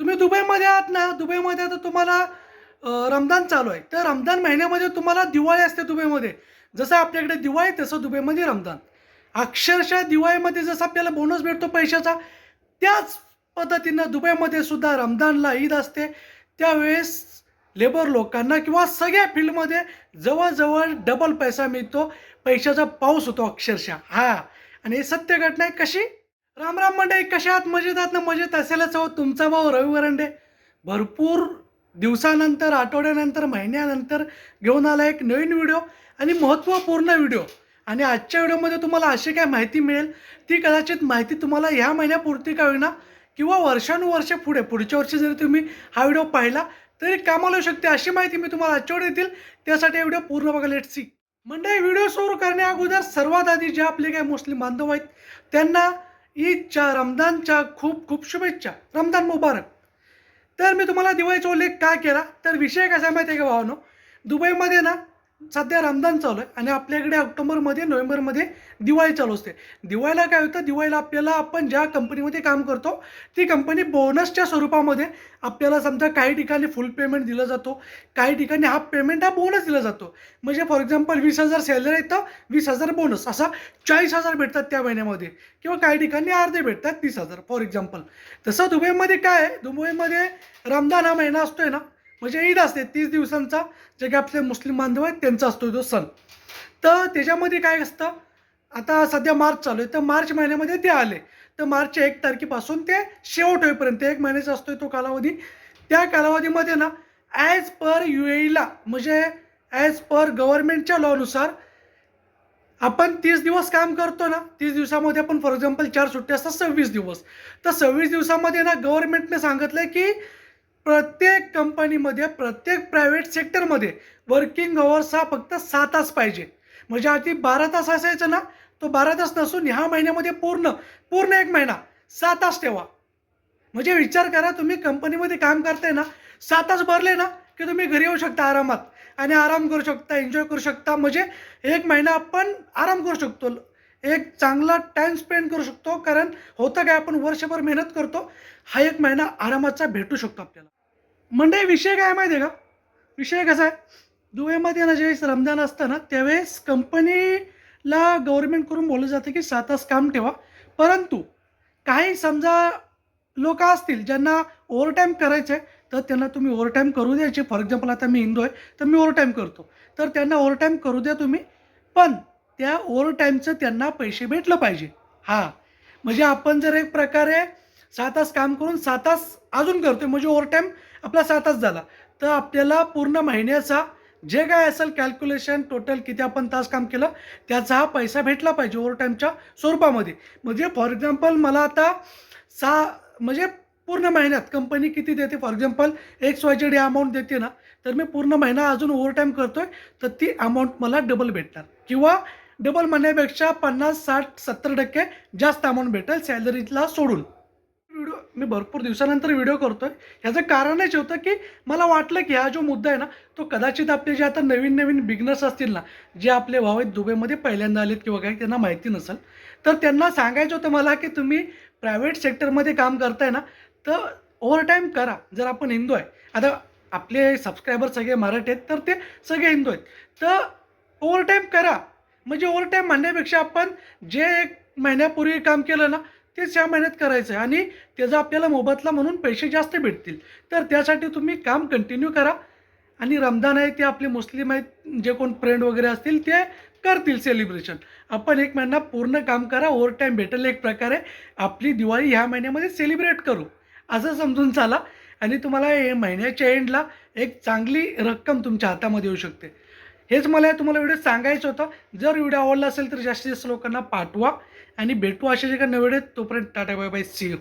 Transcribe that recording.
तुम्ही दुबईमध्ये आहात ना दुबईमध्ये आता तुम्हाला रमदान चालू आहे. तर रमदान महिन्यामध्ये तुम्हाला दिवाळी असते दुबईमध्ये. जसं आपल्याकडे दिवाळी तसं दुबईमध्ये रमदान अक्षरशः दिवाळीमध्ये जसं आपल्याला बोनस भेटतो पैशाचा त्याच पद्धतीनं दुबईमध्ये सुद्धा रमदानला ईद असते. त्यावेळेस लेबर लोकांना किंवा सगळ्या फील्डमध्ये जवळजवळ डबल पैसा मिळतो. पैशाचा पाऊस होतो अक्षरशः. हा. आणि सत्य घटना आहे कशी? राम राम मंडळी कशात मजेत आहात? ना मजेत असेलच हो तुमचा भाऊ रवी वरंडे भरपूर दिवसानंतर आठवड्यानंतर महिन्यानंतर घेऊन आला एक नवीन व्हिडिओ आणि महत्त्वपूर्ण व्हिडिओ. आणि आजच्या व्हिडिओमध्ये तुम्हाला अशी काय माहिती मिळेल? ती कदाचित माहिती तुम्हाला ह्या महिन्यापुरती का होईना किंवा वर्षानुवर्ष पुढे पुढच्या वर्षी जरी तुम्ही हा व्हिडिओ पाहिला तरी कामाला येऊ शकते अशी माहिती मी तुम्हाला आजच्या देतील. त्यासाठी हा व्हिडिओ पूर्ण बघा लेट सी मंडळी व्हिडिओ सुरू करण्या अगोदर सर्वात आधी जे आपले काही मुस्लिम बांधव आहेत त्यांना ईदच्या रमदानच्या खूप खूप शुभेच्छा. रमदान मुबारक. तर मी तुम्हाला दिवाळीचा उल्लेख का केला? तर विषय कसा माहिती आहे का भावानो? दुबईमध्ये ना सध्या रमदान चालू आहे आणि आपल्याकडे ऑक्टोबरमध्ये नोव्हेंबरमध्ये दिवाळी चालू असते. दिवाळीला काय होतं? दिवाळीला आपल्याला आपण ज्या कंपनीमध्ये काम करतो ती कंपनी बोनसच्या स्वरूपामध्ये आपल्याला समजा काही ठिकाणी फुल पेमेंट दिलं जातो काही ठिकाणी हाफ पेमेंट हा बोनस दिला जातो. म्हणजे फॉर एक्झाम्पल वीस हजार सॅलरी येतं वीस हजार बोनस असा चाळीस हजार भेटतात त्या महिन्यामध्ये. किंवा काही ठिकाणी अर्धे भेटतात तीस हजार फॉर एक्झाम्पल तसं दुबईमध्ये काय आहे? दुबईमध्ये रमदान हा महिना असतोय ना म्हणजे ईद असते तीस दिवसांचा जे काही आपले मुस्लिम बांधव आहेत त्यांचा असतो तो सण. तर त्याच्यामध्ये काय असतं आता सध्या मार्च चालू आहे तर मार्च महिन्यामध्ये ते आले. तर मार्चच्या एक तारखेपासून ते शेवट होईपर्यंत एक महिन्याचा असतो तो कालावधी. त्या कालावधीमध्ये ना ॲज पर यू एला म्हणजे ॲज पर गव्हर्नमेंटच्या लॉनुसार आपण तीस दिवस काम करतो ना तीस दिवसामध्ये आपण फॉर एक्झाम्पल चार सुट्टी असतात सव्वीस दिवस. तर सव्वीस दिवसामध्ये ना गव्हर्नमेंटने सांगितलं की प्रत्येक कंपनीमध्ये प्रत्येक प्रायव्हेट सेक्टरमध्ये वर्किंग अवर्स हा फक्त सहा तास पाहिजे. म्हणजे आधी बारा तास असायचं ना तो बारा तास नसून ह्या महिन्यामध्ये पूर्ण पूर्ण एक महिना सहा तास ठेवा. म्हणजे विचार करा तुम्ही कंपनीमध्ये काम करताय ना सहा तास भरले ना की तुम्ही घरी येऊ शकता आरामात. आणि आराम करू शकता एन्जॉय करू शकता म्हणजे एक महिना आपण आराम करू शकतो. एक चांगला टाईम स्पेंड करू शकतो कारण होतं काय आपण वर्षभर मेहनत करतो हा एक महिना आरामाचा भेटू शकतो आपल्याला. म्हणजे विषय काय माहिती आहे का? विषय कसा आहे? दुबईमध्ये ना ज्यावेळेस रमजान असतं ना त्यावेळेस कंपनीला गव्हर्नमेंटकडून बोललं जातं की सात तास काम ठेवा. परंतु काही समजा लोक असतील ज्यांना ओव्हरटाईम करायचं आहे तर त्यांना तुम्ही ओव्हरटाईम करू द्यायचे. फॉर एक्झाम्पल आता मी हिंदू आहे तर मी ओव्हरटाईम करतो. तर त्यांना ओव्हरटाईम करू द्या तुम्ही पण त्या ओव्हरटाईमचं त्यांना पैसे भेटलं पाहिजे. हां. म्हणजे आपण जर एक प्रकारे सात तास काम करून सात तास अजून करतोय म्हणजे ओव्हरटाईम आपला सहा तास झाला. तर आपल्याला पूर्ण महिन्याचा जे काय असेल कॅल्क्युलेशन टोटल किती आपण तास काम केलं त्याचा हा पैसा भेटला पाहिजे ओव्हरटाईमच्या स्वरूपामध्ये. म्हणजे फॉर एक्झाम्पल मला आता सहा म्हणजे पूर्ण महिन्यात कंपनी किती देते? For example X Y Z amount देते ना तर मी पूर्ण महिना अजून ओव्हरटाईम करतोय तर ती अमाऊंट मला डबल भेटणार. किंवा डबल म्हणण्यापेक्षा पन्नास साठ सत्तर टक्के जास्त अमाऊंट भेटेल सॅलरीला सोडून. व्हिडिओ मी भरपूर दिवसानंतर व्हिडिओ करतोय. ह्याचं कारणच होतं की मला वाटलं की हा जो मुद्दा आहे ना तो कदाचित आपले जे आता नवीन नवीन बिगनर्स असतील ना जे आपले भाऊ आहेत दुबईमध्ये पहिल्यांदा आलेत किंवा काही त्यांना माहिती नसेल. तर त्यांना सांगायचं होतं मला की तुम्ही प्रायव्हेट सेक्टरमध्ये काम करताय ना तर ओव्हरटाईम करा. जर आपण हिंदू आहे आता आपले सबस्क्रायबर सगळे मराठी आहेत तर ते सगळे हिंदू आहेत. तर ओव्हरटाईम करा. म्हणजे ओव्हरटाईम म्हणण्यापेक्षा आपण जे एक महिन्यापूर्वी काम केलं ना तेच या महिन्यात करायचं आहे आणि त्याचा आपल्याला मोबदला म्हणून पैसे जास्त भेटतील. तर त्यासाठी तुम्ही काम कंटिन्यू करा. आणि रमदान आहे ते आपले मुस्लिम आहेत जे कोण फ्रेंड वगैरे असतील ते करतील सेलिब्रेशन आपण एक महिना पूर्ण काम करा ओव्हर टाईम भेटेल एक प्रकारे. आपली दिवाळी ह्या महिन्यामध्ये सेलिब्रेट करू. असं समजून चाला. आणि तुम्हाला हे महिन्याच्या एंडला एक चांगली रक्कम तुमच्या हातामध्ये येऊ शकते. हेच मला तुम्हाला व्हिडिओ सांगायचं होतं. जर व्हिडिओ आवडला असेल तर जास्तीत जास्त लोकांना पाठवा. आणि भेटू अशा जे का नवीन तोपर्यंत tata bye bye. See you